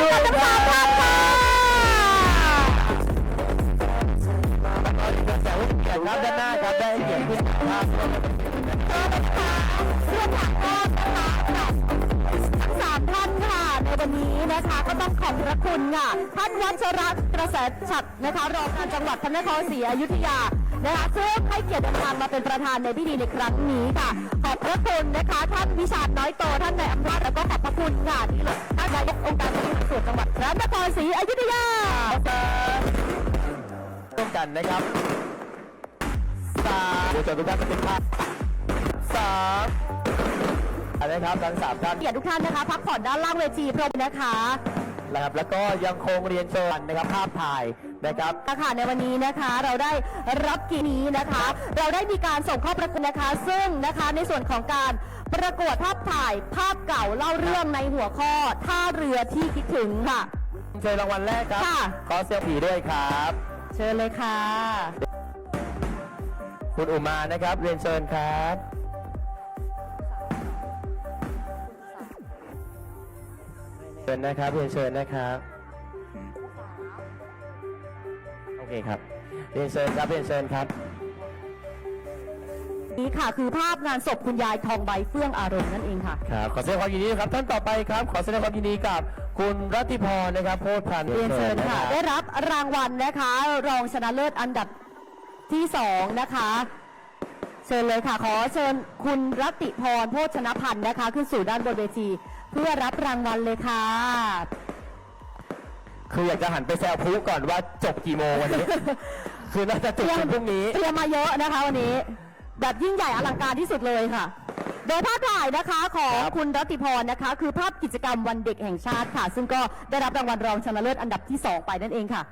ด้วยกันหาครับได้เกียรติผู้ถ่านค่ะในวันนี้นะคะก็ต้องขอบพระคุณค่ะท่านวัชระกระแสฉัดนะคะรองการจังหวัดพระนครศรีอยุธยานะคะซึ่งให้เกียรติเดินทานมาเป็นประธานในพิธีในครั้งนี้ค่ะ ขอบพระคุณนะคะท่านวิชาน้อยโตท่านในอำนาจแล้วก็ขอบพระคุณค่ะ ระนครศรีอยุธยาร่วมกันนะครับสามเดี๋ยวเจอทุกท่านเป็นภาพสามนะครับทั้งสามท่านเกียรติทุกท่านนะคะพักผ่อนด้านล่างเวทีพร้อมนะคะนะครับแล้วก็ยังคงเรียนเชิญนะครับภาพถ่ายนะครับค่ะในวันนี้นะคะเราได้รับกีนี้นะคะ เราได้มีการส่งเข้าประกวดนะคะ ซึ่งนะคะในส่วนของการประกวดภาพถ่ายภาพเก่าเล่าเรื่องในหัวข้อท่าเรือที่คิดถึงค่ะ เชิญรางวัลแรกครับ ค่ะ ขอเซลฟี่ด้วยครับ เชิญเลยค่ะ คุณอุมานะครับ เรียนเชิญครับ เชิญนะครับ เรียนเชิญนะครับ โอเคครับ เรียนเชิญครับ เรียนเชิญครับ นี่ค่ะ คือภาพงานศพคุณยายทองใบเฟื่องอารมณ์นั่นเองค่ะ ครับขอแสดงความยินดีด้วยครับท่านต่อไปครับ ขอแสดงความยินดีกับคุณรัตติพรนะครับโพธพันธ์เรียนเชิญค่ะนรับได้รับรางวัลนะคะ รองชนะเลิศอันดับที่สองนะคะ เชิญเลยค่ะ ขอเชิญคุณรัตติพรโพชนพันธ์นะคะ ขึ้นสู่ด้านบนเวที เพื่อรับรางวัลเลยค่ะ คืออยากจะหันไปแซวพุก่อนว่าจบกี่โมงวันนี้ คือน่าจะจบกันพรุ่งนี้ เตรียมมาเยอะนะคะวันนี้ แบบยิ่งใหญ่อลังการที่สุดเลยค่ะ โดยภาพถ่ายนะคะของครับ คุณรัตติพรนะคะ คือภาพกิจกรรมวันเด็กแห่งชาติค่ะ ซึ่งก็ได้รับรางวัลรองชนะเลิศอันดับที่สองไปนั่นเองค่ะ